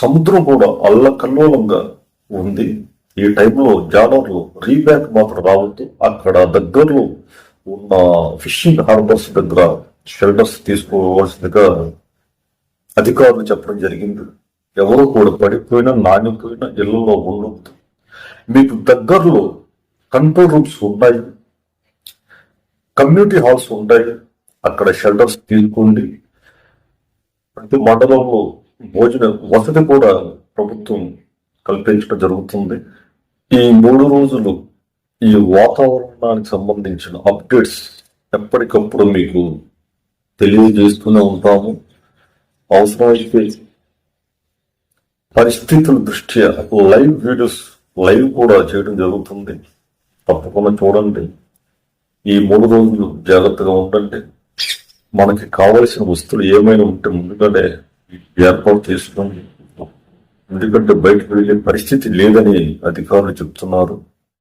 సముద్రం కూడా అల్లకల్లోలంగా ఉంది. ఈ టైంలో జాలర్లు రీబ్యాక్ మాత్రం రావద్దు అక్కడ దగ్గరలో ఉన్న ఫిషింగ్ హార్బర్స్ దగ్గర షెల్టర్స్ తీసుకోవాల్సిందిగా అధికారులు చెప్పడం జరిగింది. ఎవరు కూడా పడిపోయినా నానిపోయినా ఇళ్ళలో ఉండొద్దు. మీకు దగ్గరలో కంట్రోల్ రూమ్స్ ఉన్నాయి. కమ్యూనిటీ హాల్స్ ఉంటాయి అక్కడ షెల్టర్స్ తీసుకోండి. ప్రతి మండలంలో భోజన వసతి కూడా ప్రభుత్వం కల్పించడం జరుగుతుంది. ఈ మూడు రోజులు ఈ వాతావరణానికి సంబంధించిన అప్డేట్స్ ఎప్పటికప్పుడు మీకు తెలియజేస్తూనే ఉంటాము. అవసరమైతే పరిస్థితుల దృష్ట్యా లైవ్ వీడియోస్ లైవ్ కూడా చేయడం జరుగుతుంది. తప్పకుండా చూడండి. ఈ మూడు రోజులు జాగ్రత్తగా ఉండండి. మనకి కావలసిన వస్తువులు ఏమైనా ఉంటే ముందుగానే ఏర్పాటు చేసుకోండి. ఎందుకంటే బయటకు వెళ్ళే పరిస్థితి లేదని అధికారులు చెప్తున్నారు.